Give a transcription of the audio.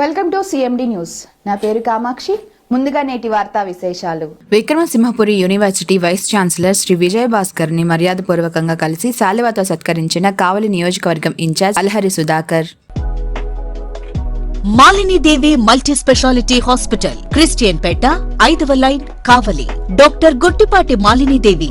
Welcome to CMD news. నా పేరు కామాక్షి. ముందుగా నేటి వార్తా విశేషాలు. Vikramasimhapuri university vice chancellor Shri Vijay భాస్కర్ని మర్యాదపూర్వకంగా కలిసి శాలువాతో సత్కరించిన కావలి నియోజకవర్గం incharge Alhari Sudhakar. Malinidevi multi speciality hospital Christian పేట ఐదవ line Kavali. Doctor Guttipati Malinidevi